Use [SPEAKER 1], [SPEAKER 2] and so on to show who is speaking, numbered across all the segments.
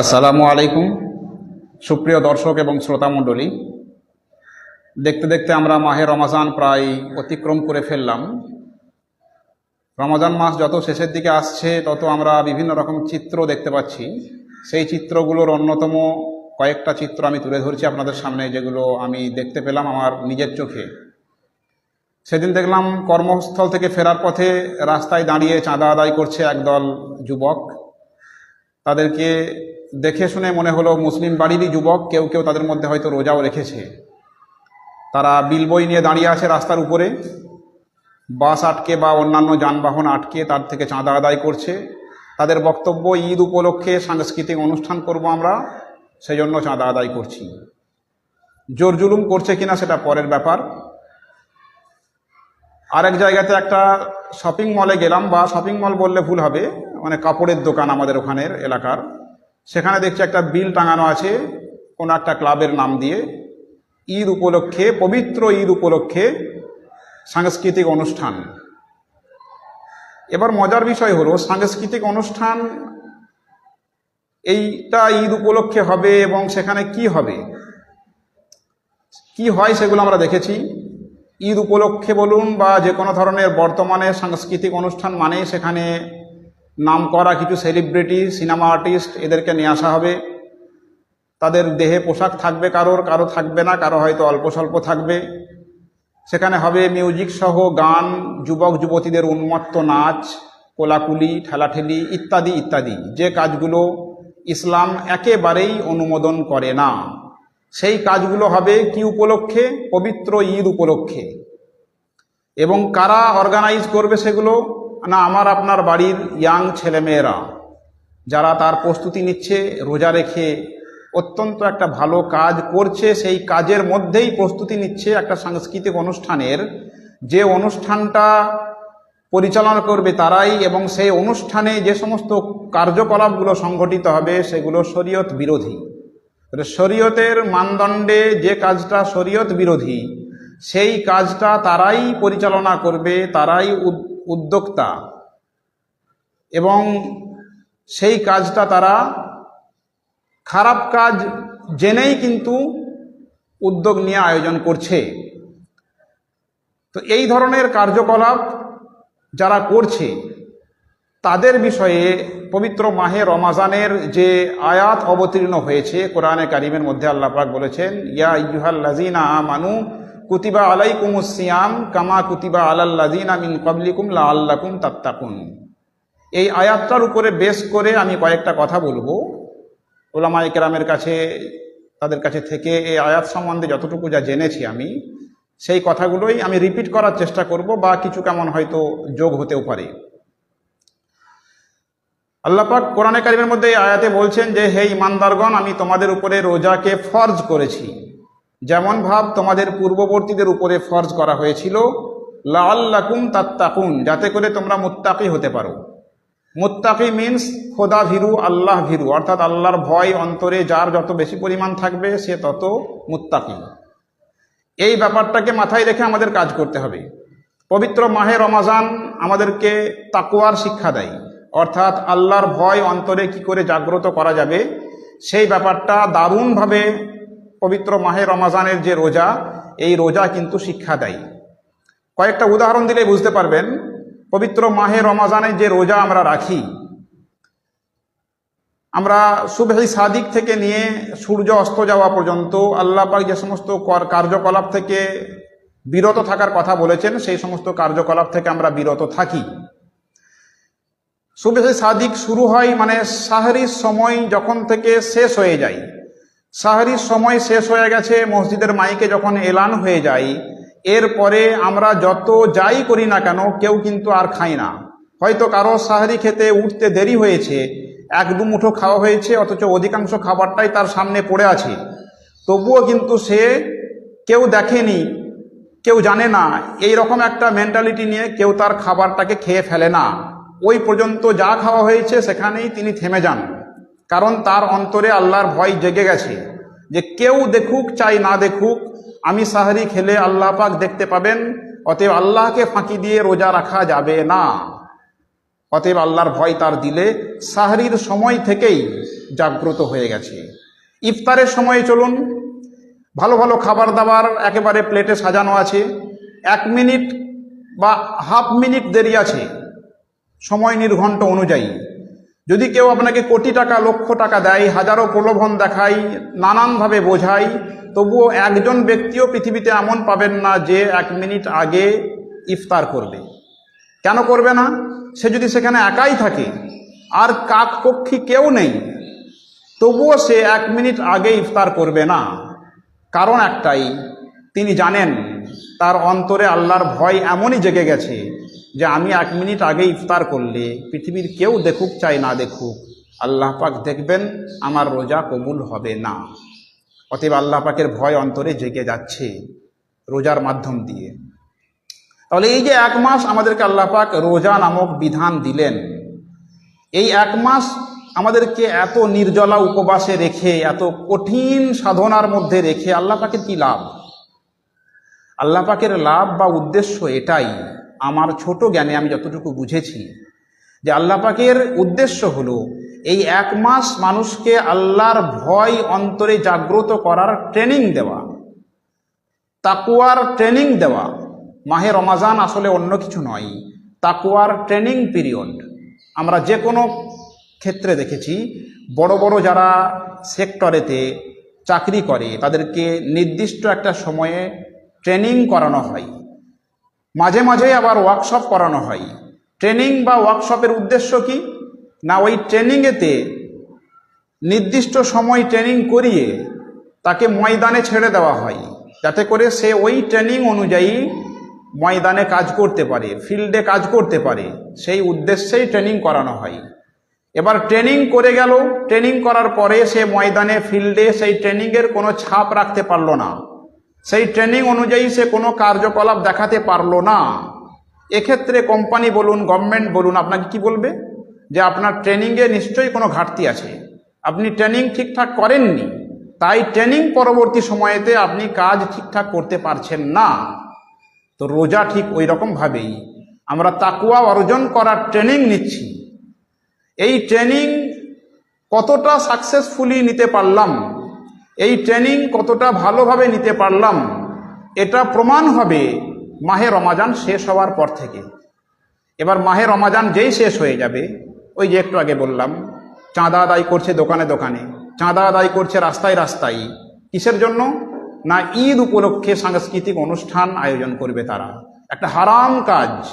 [SPEAKER 1] আসসালামু আলাইকুম। সুপ্রিয় দর্শক এবং শ্রোতা মণ্ডলী, দেখতে দেখতে আমরা মাহে রমাজান প্রায় অতিক্রম করে ফেললাম। রমাজান মাস যত শেষের দিকে আসছে, তত আমরা বিভিন্ন রকম চিত্র দেখতে পাচ্ছি। সেই চিত্রগুলোর অন্যতম কয়েকটা চিত্র আমি তুলে ধরছি আপনাদের সামনে, যেগুলো আমি দেখতে পেলাম আমার নিজের চোখে। সেদিন দেখলাম কর্মস্থল থেকে ফেরার পথে রাস্তায় দাঁড়িয়ে চাঁদা আদায় করছে একদল যুবক। তাদেরকে দেখে শুনে মনে হলো মুসলিম বাড়িরই যুবক, কেউ কেউ তাদের মধ্যে হয়তো রোজাও রেখেছে। তারা বিল বই নিয়ে দাঁড়িয়ে আছে রাস্তার উপরে। বাস আটকে বা অন্যান্য যানবাহন আটকে তার থেকে চাঁদা আদায় করছে। তাদের বক্তব্য, ঈদ উপলক্ষে সাংস্কৃতিক অনুষ্ঠান করব আমরা সেই জন্য চাঁদা আদায় করছি। জোর জুলুম করছে কিনা সেটা পরের ব্যাপার। আরেক জায়গাতে একটা শপিং মলে গেলাম, বা শপিং মল বললে ভুল হবে মানে কাপড়ের দোকান আমাদের ওখানের এলাকার। সেখানে দেখছি একটা বিল টাঙানো আছে কোনো একটা ক্লাবের নাম দিয়ে। ঈদ উপলক্ষে, পবিত্র ঈদ উপলক্ষে সাংস্কৃতিক অনুষ্ঠান। এবার মজার বিষয় হলো, সাংস্কৃতিক অনুষ্ঠান এইটা ঈদ উপলক্ষে হবে এবং সেখানে কি হবে? কি হয় সেগুলো আমরা দেখেছি। ঈদ উপলক্ষে বলুন বা যে কোনো ধরনের বর্তমানে সাংস্কৃতিক অনুষ্ঠান মানে সেখানে নাম করা কিছু সেলিব্রিটি সিনেমা আর্টিস্ট এদেরকে নিয়ে আসা হবে। তাদের দেহে পোশাক থাকবে কারোর, কারও থাকবে না, কারও হয়তো অল্প স্বল্প থাকবে। সেখানে হবে মিউজিক সহ গান, যুবক, যুবতীদের উন্মত্ত নাচ, কোলাকুলি, ঠেলাঠেলি ইত্যাদি ইত্যাদি। যে কাজগুলো ইসলাম একেবারেই অনুমোদন করে না। সেই কাজগুলো হবে কি উপলক্ষে? পবিত্র ঈদ উপলক্ষে। এবং কারা অর্গানাইজ করবে সেগুলো? না, আমার আপনার বাড়ির ইয়াং ছেলেমেয়েরা, যারা তার প্রস্তুতি নিচ্ছে, রোজা রেখে অত্যন্ত একটা ভালো কাজ করছে, সেই কাজের মধ্যেই প্রস্তুতি নিচ্ছে একটা সাংস্কৃতিক অনুষ্ঠানের। যে অনুষ্ঠানটা পরিচালনা করবে তারাই এবং সেই অনুষ্ঠানে যে সমস্ত কার্যকলাপগুলো সংগঠিত হবে, সেগুলো শরীয়ত বিরোধী। শরীয়তের মানদণ্ডে যে কাজটা শরীয়ত বিরোধী, সেই কাজটা তারাই পরিচালনা করবে, তারাই উদ্যোক্তা। এবং সেই কাজটা তারা খারাপ কাজ জেনেই কিন্তু উদ্যোগ নিয়ে আয়োজন করছে। তো এই ধরনের কার্যকলাপ যারা করছে, তাদের বিষয়ে পবিত্র মাহে রমাজানের যে আয়াত অবতীর্ণ হয়েছে, কোরআনে কারিমের মধ্যে আল্লাহ পাক বলেছেন, ইয়া ইয়ুহাল লাজিনা আমানু কুতিবা আলাইকুম সিয়াম কামা কুতিবা আলাল লাজিনা মিন কাবলিকুম লা আল্লাকুম তাত্তাকুন। এই আয়াতটার উপরে বেশ করে আমি কয়েকটা কথা বলব। ওলামাই কেরামের কাছে, তাদের কাছে থেকে এই আয়াত সম্বন্ধে যতটুকু যা জেনেছি আমি, সেই কথাগুলোই আমি রিপিট করার চেষ্টা করব বা কিছু কেমন হয়তো যোগ হতেও পারে। আল্লাপাক কোরআনে কারিমের মধ্যে এই আয়াতে বলছেন যে, হে ইমানদারগণ আমি তোমাদের উপরে রোজাকে ফরজ করেছি। যেমন ভাব তোমাদের পূর্ববর্তীদের উপরে ফরজ করা হয়েছিল লাল্লাকুম তাত্তাকুন, যাতে করে তোমরা মুত্তাকি হতে পারো। মুত্তাকি মিন্স খোদা ভীরু, আল্লাহ ভীরু, অর্থাৎ আল্লাহর ভয় অন্তরে যার যত বেশি পরিমাণ থাকবে, সে তত মুত্তাকি। এই ব্যাপারটাকে মাথায় রেখে আমাদের কাজ করতে হবে। পবিত্র মাহে রমাজান আমাদেরকে তাকুয়ার শিক্ষা দেয়। অর্থাৎ আল্লাহর ভয় অন্তরে কি করে জাগ্রত করা যাবে, সেই ব্যাপারটা দারুণভাবে পবিত্র মাহে রমাজানের যে রোজা, এই রোজা কিন্তু শিক্ষা দেয়। কয়েকটা উদাহরণ দিলে বুঝতে পারবেন, পবিত্র মাহে রমাজানের যে রোজা আমরা রাখি, আমরা সুবহি সাদিক থেকে নিয়ে সূর্য অস্ত যাওয়া পর্যন্ত আল্লাহ পাক যে সমস্ত কর- কার্যকলাপ থেকে বিরত থাকার কথা বলেছেন, সেই সমস্ত কার্যকলাপ থেকে আমরা বিরত থাকি। সুবহে সাদিক শুরু হয় মানে সাহরির সময় যখন থেকে শেষ হয়ে যায়। সাহরির সময় শেষ হয়ে গেছে, মসজিদের মাইকে যখন এলান হয়ে যায় এরপরে আমরা যত যাই করি না কেন, কেউ কিন্তু আর খাই না। হয়তো কারও সাহারি খেতে উঠতে দেরি হয়েছে, এক দু মুঠো খাওয়া হয়েছে, অথচ অধিকাংশ খাবারটাই তার সামনে পড়ে আছে। তবুও কিন্তু সে কেউ দেখেনি, কেউ জানে না এই রকম একটা মেন্টালিটি নিয়ে কেউ তার খাবারটাকে খেয়ে ফেলে না। ওই পর্যন্ত যা খাওয়া হয়েছে, সেখানেই তিনি থেমে যান। কারণ তার অন্তরে আল্লাহর ভয় জেগে গেছে যে কেউ দেখুক চাই না দেখুক, আমি সাহারি খেলে আল্লাহ পাক দেখতে পাবেন, অতএব আল্লাহকে ফাঁকি দিয়ে রোজা রাখা যাবে না। অতএব আল্লাহর ভয় তার দিলে সাহরির সময় থেকেই জাগ্রত হয়ে গেছে। ইফতারের সময়ে চলুন, ভালো ভালো খাবার দাবার একেবারে প্লেটে সাজানো আছে, এক মিনিট বা হাফ মিনিট দেরি আছে, সময় নির্ঘণ্ট অনুযায়ী। যদি কেউ আপনাকে কোটি টাকা, লক্ষ টাকা দেয়, হাজারো প্রলোভন দেখায়, নানানভাবে বোঝায়, তবুও একজন ব্যক্তিও পৃথিবীতে এমন পাবেন না যে এক মিনিট আগে ইফতার করবে। কেন করবে না? সে যদি সেখানে একাই থাকে, আর কাক পক্ষী কেউ নেই, তবুও সে এক মিনিট আগে ইফতার করবে না। কারণ একটাই, তিনি জানেন তার অন্তরে আল্লাহর ভয় এমনই জেগে গেছে যে আমি এক মিনিট আগে ইফতার করলে পৃথিবীর কেউ দেখুক চাই না দেখুক, আল্লাহ পাক দেখবেন আমার রোজা কবুল হবে না। অতএব আল্লাহ পাকের ভয় অন্তরে জেগে যাচ্ছে রোজার মাধ্যম দিয়ে। তাহলে এই যে এক মাস আমাদেরকে আল্লাহ পাক রোজা নামক বিধান দিলেন, এই এক মাস আমাদেরকে এত নির্জলা উপবাসে রেখে, এত কঠিন সাধনার মধ্যে রেখে আল্লাহ পাকের কি লাভ? আল্লাহ পাকের লাভ বা উদ্দেশ্য এটাই আমার ছোট জ্ঞানে আমি যতটুকু বুঝেছি যে আল্লাহ পাকের উদ্দেশ্য হলো এই এক মাস মানুষকে আল্লাহর ভয় অন্তরে জাগ্রত করার ট্রেনিং দেওয়া তাকুয়ার ট্রেনিং দেওয়া। মাহে রমাজান আসলে অন্য কিছু নয় তাকুয়ার ট্রেনিং পিরিয়ড আমরা যে কোনো ক্ষেত্রে দেখেছি, বড় বড় যারা সেক্টরেতে চাকরি করে, তাদেরকে নির্দিষ্ট একটা সময়ে ট্রেনিং করানো হয়। মাঝে মাঝে আবার ওয়ার্কশপ করানো হয়। ট্রেনিং বা ওয়ার্কশপের উদ্দেশ্য কি? না, ওই ট্রেনিংয়েতে নির্দিষ্ট সময় ট্রেনিং করিয়ে তাকে ময়দানে ছেড়ে দেওয়া হয়। যাতে করে সে ওই ট্রেনিং অনুযায়ী ময়দানে কাজ করতে পারে ফিল্ডে কাজ করতে পারে। সেই উদ্দেশ্যেই ট্রেনিং করানো হয়। এবার ট্রেনিং করে গেল ট্রেনিং করার পরে সে ময়দানে ফিল্ডে সেই ট্রেনিংয়ের কোনো ছাপ রাখতে পারল না। সেই ট্রেনিং অনুযায়ী সে কোনো কার্যকলাপ দেখাতে পারল না। এক্ষেত্রে কোম্পানি বলুন গভর্নমেন্ট বলুন, আপনাকে কি বলবে? যে আপনার ট্রেনিংয়ে নিশ্চয়ই কোনো ঘাটতি আছে। আপনি ট্রেনিং ঠিকঠাক করেননি, তাই ট্রেনিং পরবর্তী সময়েতে আপনি কাজ ঠিকঠাক করতে পারছেন না। তো রোজা ঠিক ওই রকমভাবেই। আমরা তাকুয়া অর্জন করার ট্রেনিং নিচ্ছি। এই ট্রেনিং কতটা সাকসেসফুলি নিতে পারলাম এই ট্রেনিং কতটা ভালোভাবে নিতে পারলাম, এটা প্রমাণ হবে মাহে রমাজান শেষ হওয়ার পর থেকে। এবার মাহে রমাজান যেই শেষ হয়ে যাবে, ওই যে একটু আগে বললাম, চাঁদা আদায় করছে দোকানে দোকানে, চাঁদা আদায় করছে রাস্তায় রাস্তায়, কিসের জন্য? না, ঈদ উপলক্ষে সাংস্কৃতিক অনুষ্ঠান আয়োজন করবে তারা। একটা হারাম কাজ।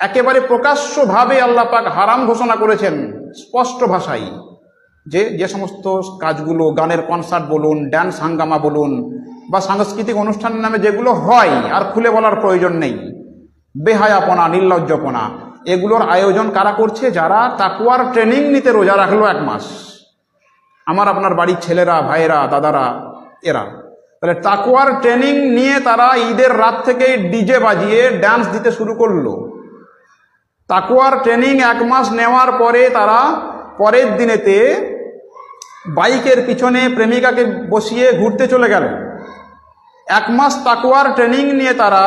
[SPEAKER 1] একেবারে প্রকাশ্যভাবে আল্লাহ পাক হারাম ঘোষণা করেছেন, স্পষ্ট ভাষায়। যে যে সমস্ত কাজগুলো, গানের কনসার্ট বলুন ড্যান্স হাঙ্গামা বলুন, বা সাংস্কৃতিক অনুষ্ঠানের নামে যেগুলো হয়, আর খুলে বলার প্রয়োজন নেই। বেহায়াপনা, নির্লজ্জপনা, এগুলোর আয়োজন কারা করছে? যারা তাকুয়ার ট্রেনিং নিতে রোজা রাখল এক মাস। আমার আপনার বাড়ির ছেলেরা, ভাইয়েরা, দাদারা, এরা। তাহলে তাকুয়ার ট্রেনিং নিয়ে তারা ঈদের রাত থেকেই ডিজে বাজিয়ে ড্যান্স দিতে শুরু করল। তাকুয়ার ট্রেনিং এক মাস নেওয়ার পরে তারা পরের দিনেতে বাইকের পিছনে প্রেমিকাকে বসিয়ে ঘুরতে চলে গেল। এক মাস তাকুয়ার ট্রেনিং নিয়ে তারা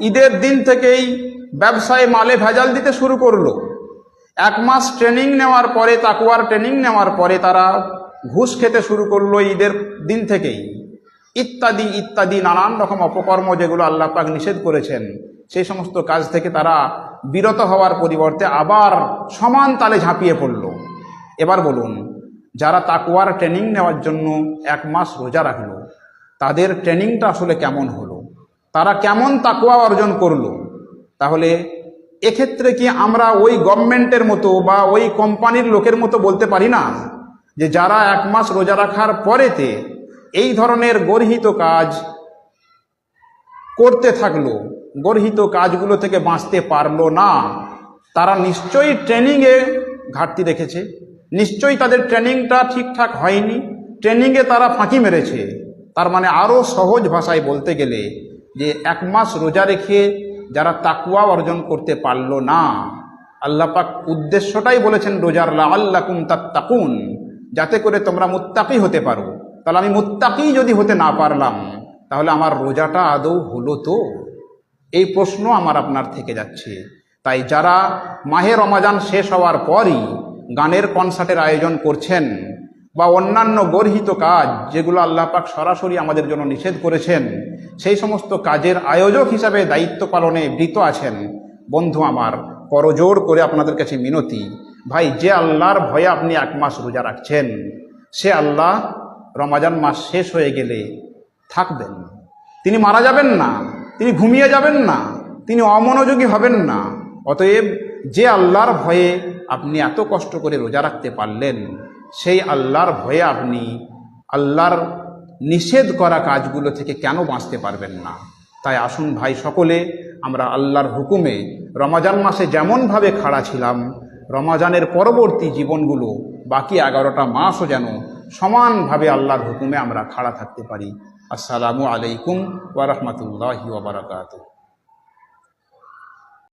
[SPEAKER 1] ঈদের দিন থেকেই ব্যবসায় মালে ভেজাল দিতে শুরু করল। এক মাস ট্রেনিং নেওয়ার পরে তাকুয়ার ট্রেনিং নেওয়ার পরে তারা ঘুষ খেতে শুরু করল ঈদের দিন থেকেই। ইত্যাদি ইত্যাদি, নানান রকম অপকর্ম যেগুলো আল্লাহ পাক নিষেধ করেছেন, সেই সমস্ত কাজ থেকে তারা বিরত হওয়ার পরিবর্তে আবার সমান তালে ঝাঁপিয়ে পড়ল। এবার বলুন যারা তাকুয়ার ট্রেনিং নেওয়ার জন্য এক মাস রোজা রাখল, তাদের ট্রেনিংটা আসলে কেমন হলো? তারা কেমন তাকুয়া অর্জন করল? তাহলে এক্ষেত্রে কি আমরা ওই গভর্নমেন্টের মতো বা ওই কোম্পানির লোকের মতো বলতে পারি না? যে যারা এক মাস রোজা রাখার পরেতে এই ধরনের গর্হিত কাজ করতে থাকল, গর্হিত কাজগুলো থেকে বাঁচতে পারল না, তারা নিশ্চয়ই ট্রেনিংয়ে ঘাটতি রেখেছে। নিশ্চয়ই তাদের ট্রেনিংটা ঠিকঠাক হয়নি। ট্রেনিংয়ে তারা ফাঁকি মেরেছে। তার মানে আরও সহজ ভাষায় বলতে গেলে যে এক মাস রোজা রেখে যারা তাকুয়া অর্জন করতে পারল না আল্লাপাক উদ্দেশ্যটাই বলেছেন রোজার লা তার তাকুন যাতে করে তোমরা মুত্তাকি হতে পারো। তাহলে আমি মুত্তাকি যদি হতে না পারলাম, তাহলে আমার রোজাটা আদৌ হলো তো? এই প্রশ্ন আমার আপনার থেকে যাচ্ছে। তাই যারা মাহে রমাজান শেষ হওয়ার পরই গানের কনসার্টের আয়োজন করছেন বা অন্যান্য গর্হিত কাজ যেগুলো আল্লাহ পাক সরাসরি আমাদের জন্য নিষেধ করেছেন, সেই সমস্ত কাজের আয়োজক হিসাবে দায়িত্ব পালনে বৃত আছেন। বন্ধু আমার করজোড় করে আপনাদের কাছে মিনতি। ভাই, যে আল্লাহর ভয়ে আপনি এক মাস রোজা রাখছেন, সে আল্লাহ রমাজান মাস শেষ হয়ে গেলে থাকবেন। তিনি মারা যাবেন না, তিনি ঘুমিয়ে যাবেন না, তিনি অমনোযোগী হবেন না। অতএব যে আল্লাহর ভয়ে আপনি এত কষ্ট করে রোজা রাখতে পারলেন, সেই আল্লাহর ভয়ে আপনি আল্লাহর নিষেধ করা কাজগুলো থেকে কেন বাঁচতে পারবেন না? তাই আসুন ভাই সকলে, আমরা আল্লাহর হুকুমে রমাজান মাসে যেমনভাবে খাড়া ছিলাম, রমাজানের পরবর্তী জীবনগুলো বাকি এগারোটা মাসও যেন সমানভাবে আল্লাহর হুকুমে আমরা খাড়া থাকতে পারি। আসসালামু আলাইকুম ওয়া রাহমাতুল্লাহি ওয়া বারাকাতুহু।